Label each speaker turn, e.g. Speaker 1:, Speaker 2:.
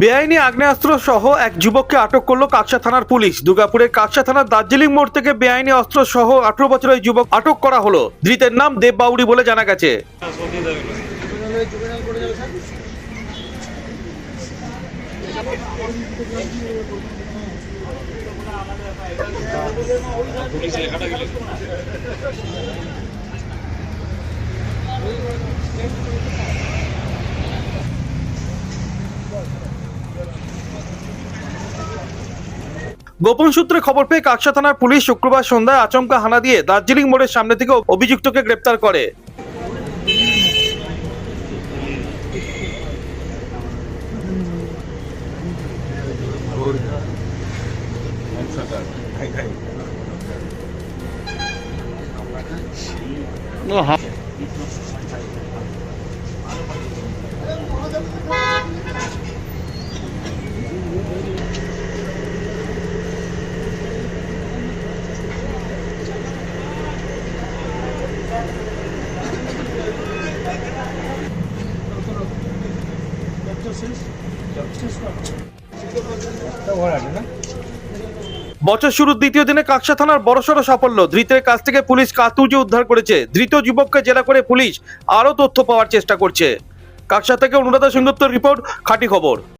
Speaker 1: বেআইনি আগ্নেয়াস্ত্র সহ এক যুবককে আটক করল কাকসা থানার পুলিশ। দুর্গাপুরের কাকসা থানার দার্জিলিং মোড় থেকে বেআইনি অস্ত্র সহ আঠারো বছরের যুবক আটক করা হলো। ধৃতের নাম দেব বাউরি বলে জানা গেছে। গোপন সূত্রে খবর পেয়ে কাকসা থানার পুলিশ শুক্রবার সন্ধ্যায় আচমকা হানা দিয়ে দার্জিলিং মোড়ের সামনে থেকে অভিযুক্তকে গ্রেপ্তার করে। বছর শুরুর দ্বিতীয় দিনে কাকসা থানার বড়সড় সাফল্য। ধৃতের কাছ থেকে পুলিশ কাতুজে উদ্ধার করেছে। ধৃত যুবককে জেরা করে পুলিশ আরও তথ্য পাওয়ার চেষ্টা করছে। কাকসা থেকে অনুরাধা সিংহত্তর রিপোর্ট, খাঁটি খবর।